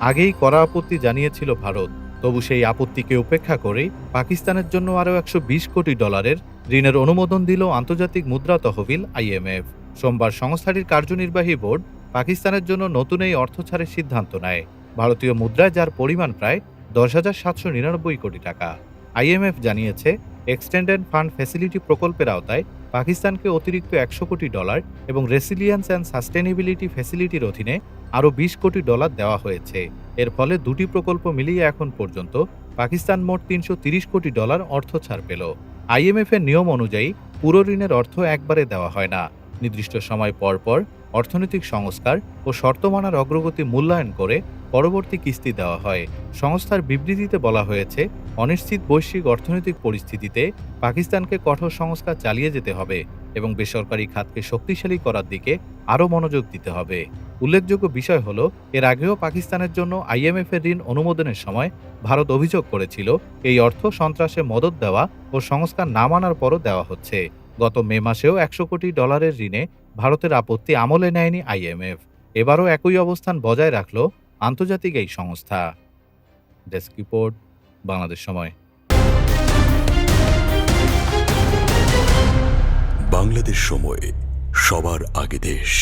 আগেই করা আপত্তি জানিয়েছিল ভারত। তবু সেই আপত্তিকে উপেক্ষা করেই পাকিস্তানের জন্য আরও একশো বিশ কোটি ডলারের ঋণের অনুমোদন দিল আন্তর্জাতিক মুদ্রা তহবিল আইএমএফ সোমবার সংস্থাটির কার্যনির্বাহী বোর্ড পাকিস্তানের জন্য নতুন এই অর্থ ছাড়ের সিদ্ধান্ত নেয়। ভারতীয় মুদ্রায় যার পরিমাণ প্রায় দশ হাজার সাতশো নিরানব্বই কোটি টাকা। আইএমএফ জানিয়েছে এক্সটেন্ডেড ফান্ড ফ্যাসিলিটি প্রকল্পের আওতায় পাকিস্তানকে অতিরিক্ত একশো কোটি ডলার এবং রেসিলিয়েন্স অ্যান্ড সাস্টেনেবিলিটি ফ্যাসিলিটির অধীনে আরও বিশ কোটি ডলার দেওয়া হয়েছে। এর ফলে দুটি প্রকল্প মিলিয়ে এখন পর্যন্ত পাকিস্তান মোট তিনশো কোটি ডলার অর্থ ছাড় পেল। আইএমএফের নিয়ম অনুযায়ী পুরো ঋণের অর্থ একবারে দেওয়া হয় না। নির্দিষ্ট সময় পর পর অর্থনৈতিক সংস্কার ও শর্তমানার অগ্রগতি মূল্যায়ন করে পরবর্তী কিস্তি দেওয়া হয়। সংস্থার বিবৃতিতে বলা হয়েছে, অনিশ্চিত বৈশ্বিক অর্থনৈতিক পরিস্থিতিতে পাকিস্তানকে কঠোর সংস্কার চালিয়ে যেতে হবে এবং বেসরকারি খাতকে শক্তিশালী করার দিকে আরও মনোযোগ দিতে হবে। উল্লেখযোগ্য বিষয় হল, এর আগেও পাকিস্তানের জন্য আইএমএফ এর ঋণ অনুমোদনের সময় ভারত অভিযোগ করেছিল, এই অর্থ সন্ত্রাসে মদত দেওয়া ও সংস্কার না মানার পরও দেওয়া হচ্ছে। গত মে মাসেও একশো কোটি ডলারের ঋণে ভারতের আপত্তি আমলে নেয়নি আইএমএফ। এবারও একই অবস্থান বজায় রাখল আন্তর্জাতিক এই সংস্থা। ডেস্ক রিপোর্ট, বাংলাদেশ সময়। বাংলাদেশ সময়, সবার আগে দেশ।